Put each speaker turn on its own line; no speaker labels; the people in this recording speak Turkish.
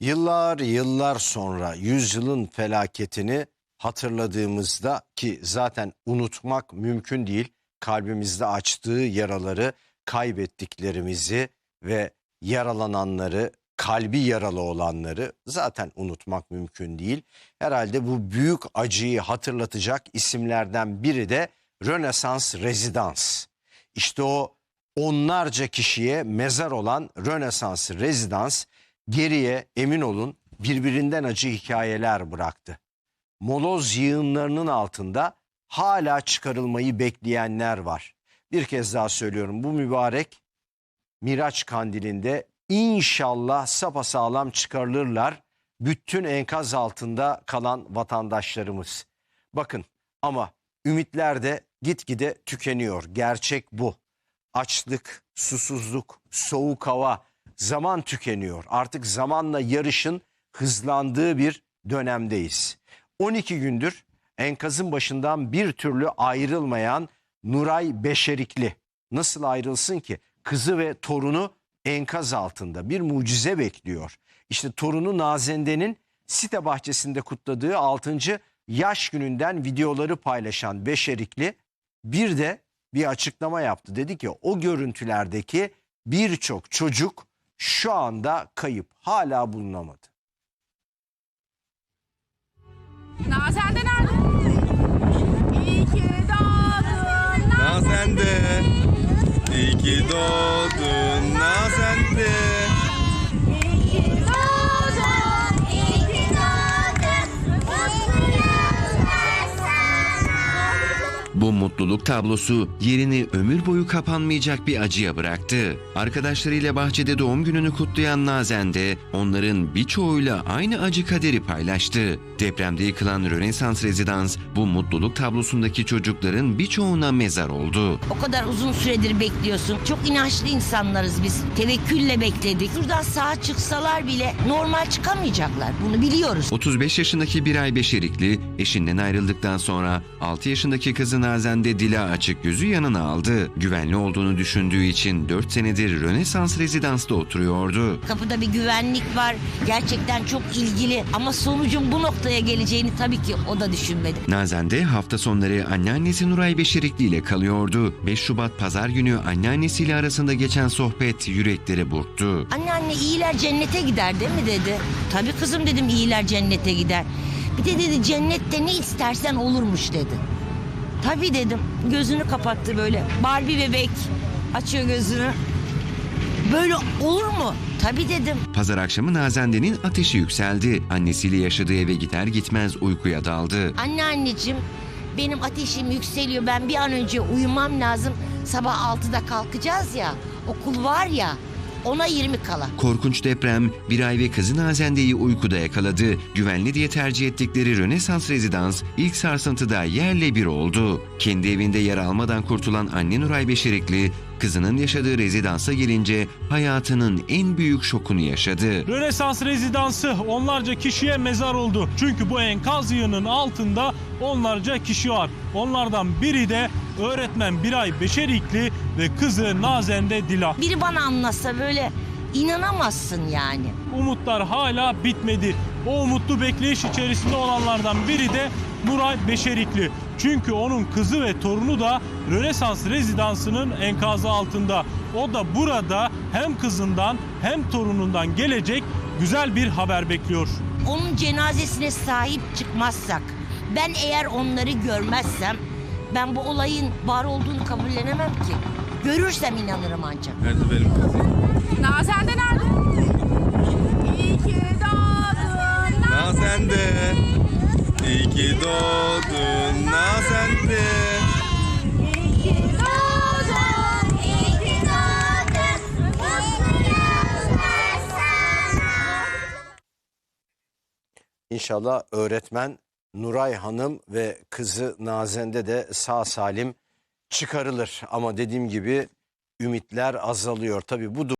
Yıllar yıllar sonra yüzyılın felaketini hatırladığımızda ki zaten unutmak mümkün değil. Kalbimizde açtığı yaraları, kaybettiklerimizi ve yaralananları, kalbi yaralı olanları zaten unutmak mümkün değil. Herhalde bu büyük acıyı hatırlatacak isimlerden biri de Rönesans Rezidans. İşte o onlarca kişiye mezar olan Rönesans Rezidans geriye emin olun birbirinden acı hikayeler bıraktı. Moloz yığınlarının altında hala çıkarılmayı bekleyenler var. Bir kez daha söylüyorum bu mübarek Miraç kandilinde inşallah sapasağlam çıkarılırlar bütün enkaz altında kalan vatandaşlarımız. Bakın ama ümitler de gitgide tükeniyor. Gerçek bu. Açlık, susuzluk, soğuk hava, zaman tükeniyor. Artık zamanla yarışın hızlandığı bir dönemdeyiz. 12 gündür enkazın başından bir türlü ayrılmayan Nuray Beşerikli. Nasıl ayrılsın ki? Kızı ve torunu enkaz altında bir mucize bekliyor. İşte torunu Nazende'nin site bahçesinde kutladığı 6. yaş gününden videoları paylaşan Beşerikli bir de bir açıklama yaptı. Dedi ki o görüntülerdeki birçok çocuk şu anda kayıp hala bulunamadı.
Nazen de nerede? İyi ki doğdun.
Nazen de İyi ki doğdun
mutluluk tablosu yerini ömür boyu kapanmayacak bir acıya bıraktı. Arkadaşlarıyla bahçede doğum gününü kutlayan Nazen de onların birçoğuyla aynı acı kaderi paylaştı. Depremde yıkılan Rönesans rezidans bu mutluluk tablosundaki çocukların birçoğuna mezar oldu.
O kadar uzun süredir bekliyorsun. Çok inançlı insanlarız biz. Tevekkülle bekledik. Buradan sağa çıksalar bile normal çıkamayacaklar. Bunu biliyoruz.
35 yaşındaki Biray Beşerikli eşinden ayrıldıktan sonra 6 yaşındaki kızı Nazen de dila açık gözü yanına aldı. Güvenli olduğunu düşündüğü için 4 senedir Rönesans rezidansta oturuyordu.
Kapıda bir güvenlik var. Gerçekten çok ilgili. Ama sonucun bu noktaya geleceğini tabii ki o da düşünmedi.
Nazen de hafta sonları anneannesi Nuray Beşerikli ile kalıyordu. 5 Şubat pazar günü anneannesiyle arasında geçen sohbet yürekleri burktu.
Anneanne iyiler cennete gider değil mi dedi. Tabii kızım dedim iyiler cennete gider. Bir de dedi cennette ne istersen olurmuş dedi. Tabii dedim. Gözünü kapattı böyle. Barbie bebek açıyor gözünü. Böyle olur mu? Tabii dedim.
Pazar akşamı Nazende'nin ateşi yükseldi. Annesiyle yaşadığı eve gider gitmez uykuya daldı.
Anneanneciğim benim ateşim yükseliyor. Ben bir an önce uyumam lazım. Sabah 6'da kalkacağız ya. Okul var ya. Ona 20 kala.
Korkunç deprem Biray ve kızı Nazende'yi uykuda yakaladı. Güvenli diye tercih ettikleri Rönesans rezidans ilk sarsıntıda yerle bir oldu. Kendi evinde yer almadan kurtulan anne Nuray Beşerikli, kızının yaşadığı rezidansa gelince hayatının en büyük şokunu yaşadı.
Rönesans rezidansı onlarca kişiye mezar oldu. Çünkü bu enkaz yığının altında onlarca kişi var. Onlardan biri de öğretmen Biray Beşerikli ve kızı Nazende Dila.
Biri bana anlatsa böyle inanamazsın yani.
Umutlar hala bitmedi. O umutlu bekleyiş içerisinde olanlardan biri de Nuray Beşerikli. Çünkü onun kızı ve torunu da Rönesans rezidansının enkazı altında. O da burada hem kızından hem torunundan gelecek güzel bir haber bekliyor.
Onun cenazesine sahip çıkmazsak, ben eğer onları görmezsem ben bu olayın var olduğunu kabullenemem ki. Görürsem inanırım ancak.
Nerede benim kızım?
Nazen de nerede? İyi ki doğdun.
Nazen de İyi ki doğdun Nazen de
İyi ki doğdun. İyi ki doğdun. Mutlu yıllar sana.
İnşallah öğretmen Nuray Hanım ve kızı Nazende de sağ salim çıkarılır. Ama dediğim gibi ümitler azalıyor. Tabii bu